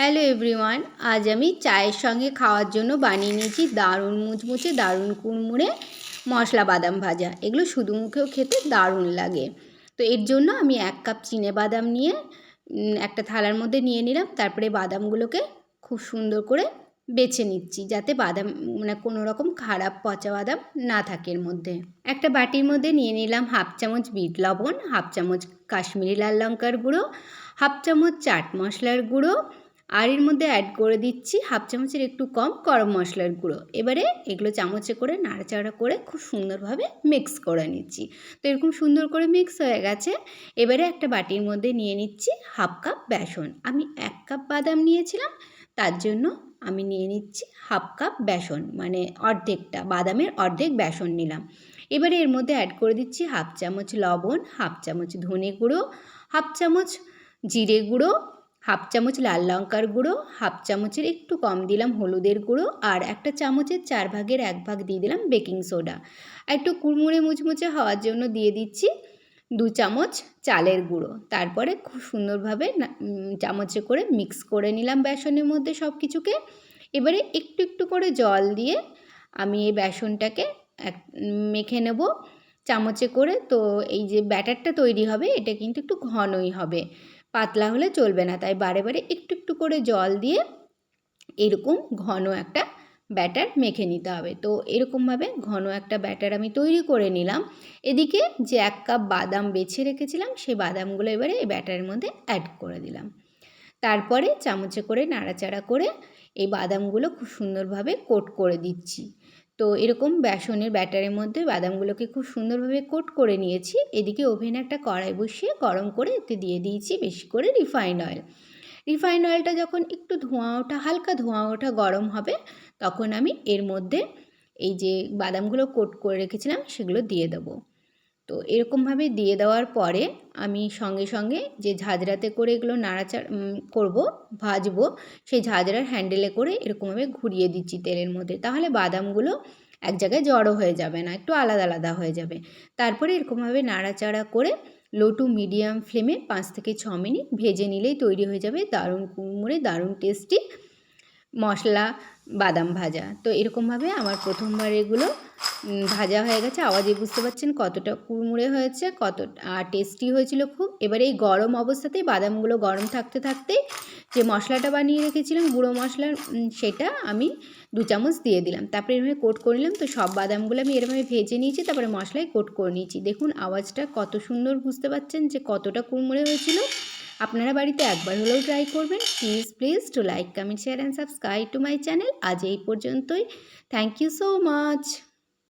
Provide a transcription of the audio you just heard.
Hello everyone আজ আমি চায়ের সঙ্গে খাওয়ার জন্য বানিয়ে নিয়েছি দারুণ মুচমুচে, দারুণ কুড়মুড়ে মশলা বাদাম ভাজা। এগুলো শুধু মুখেও খেতে দারুণ লাগে। তো এর জন্য আমি এক কাপ চিনে বাদাম নিয়ে একটা থালার মধ্যে নিয়ে নিলাম। তারপরে বাদামগুলোকে খুব সুন্দর করে বেছে নিচ্ছি যাতে বাদাম মানে কোনো রকম খারাপ পচা বাদাম না থাকে এর মধ্যে। একটা বাটির মধ্যে নিয়ে নিলাম হাফ চামচ বিট লবণ, হাফ চামচ কাশ্মীরি লাল লঙ্কার গুঁড়ো, হাফ চামচ চাট মশলার গুঁড়ো আর এর মধ্যে অ্যাড করে দিচ্ছি হাফ চামচের একটু কম গরম মশলার গুঁড়ো। এবারে এগুলো চামচে করে নাড়াচাড়া করে খুব সুন্দরভাবে মিক্স করে নিচ্ছি। তো এরকম সুন্দর করে মিক্স হয়ে গেছে। এবারে একটা বাটির মধ্যে নিয়ে নিচ্ছি হাফ কাপ বেসন। আমি এক কাপ বাদাম নিয়েছিলাম, তার জন্য আমি নিয়ে নিচ্ছি হাফ কাপ বেসন মানে অর্ধেকটা, বাদামের অর্ধেক বেসন নিলাম। এবারে এর মধ্যে অ্যাড করে দিচ্ছি হাফ চামচ লবণ হাফ চামচ ধনে গুঁড়ো হাফ চামচ জিরে গুঁড়ো হাফ চামচ লাল লঙ্কার গুঁড়ো, হাফ চামচের একটু কম দিলাম হলুদের গুঁড়ো আর একটা চামচের চার ভাগের এক ভাগ দিয়ে দিলাম বেকিং সোডা। একটু কুড়মুড়ে মুচমুচে হওয়ার জন্য দিয়ে দিচ্ছি দু চামচ চালের গুঁড়ো। তারপরে খুব সুন্দরভাবে চামচে করে মিক্স করে নিলাম বেসনের মধ্যে সব কিছুকে এবারে একটু একটু করে জল দিয়ে আমি এই বেসনটাকে এক, মেখে নেব চামচে করে। তো এই যে ব্যাটারটা তৈরি হবে, এটা কিন্তু একটু ঘনই হবে। পাতলা হলে চলবে না। তাই বারে বারে একটু একটু করে জল দিয়ে এরকম ঘন একটা ব্যাটার মেখে নিতে হবে। তো এরকমভাবে ঘন একটা ব্যাটার আমি তৈরি করে নিলাম। এদিকে যে এক কাপ বাদাম বেছে রেখেছিলাম সেই বাদামগুলো এবারে এই ব্যাটারের মধ্যে অ্যাড করে দিলাম। তারপরে চামচে করে নাড়াচাড়া করে এই বাদামগুলো খুব সুন্দরভাবে কোট করে দিচ্ছি। তো এরকম বেসনের ব্যাটারের মধ্যে বাদামগুলোকে খুব সুন্দরভাবে কোট করে নিয়েছি। এদিকে ওভেনে একটা কড়াই বসিয়ে গরম করে এতে দিয়ে দিয়েছি বেশি করে রিফাইন অয়েল। রিফাইন অয়েলটা যখন একটু ধোঁয়া ওঠা, হালকা ধোঁয়া ওঠা গরম হবে, তখন আমি এর মধ্যে এই যে বাদামগুলো কোট করে রেখেছিলাম সেগুলো দিয়ে দেবো। তো এরকমভাবে দিয়ে দেওয়ার পরে আমি সঙ্গে সঙ্গে যে ঝাঁঝরাতে করে এগুলো নাড়াচাড়া করব, ভাজবো, সেই ঝাঁঝরার হ্যান্ডেলে করে এরকমভাবে ঘুরিয়ে দিচ্ছি তেলের মধ্যে। তাহলে বাদামগুলো এক জায়গায় জড়ো হয়ে যাবে না, একটু আলাদা আলাদা হয়ে যাবে। তারপরে এরকমভাবে নাড়াচাড়া করে লো টু মিডিয়াম ফ্লেমে পাঁচ থেকে ছ মিনিট ভেজে নিলেই তৈরি হয়ে যাবে দারুণ কুড়মুড়ে দারুণ টেস্টি মশলা বাদাম ভাজা। তো এরকমভাবে আমার প্রথমবার এগুলো ভাজা হয়ে গেছে। আওয়াজে বুঝতে পারছেন কতটা কুড়মুড়ে হয়েছে, কত, আর টেস্টি হয়েছিল খুব। এবারে এই গরম অবস্থাতেই বাদামগুলো গরম থাকতে থাকতে যে মশলাটা বানিয়ে রেখেছিলাম, গুঁড়ো মশলা সেটা আমি দু চামচ দিয়ে দিলাম। তারপরে এরভাবে কোট করে নিলাম। তো সব বাদামগুলো আমি এরভাবে ভেজে নিয়েছি, তারপরে মশলায় কোট করে নিয়েছি। দেখুন আওয়াজটা কত সুন্দর বুঝতে পারছেন যে কতটা কুড়মুড়ে হয়েছিল। আপনারা বাড়িতে একবার হলেও ট্রাই করবেন। Please please to like comment share and subscribe to my channel আজ এই পর্যন্তই। Thank you so much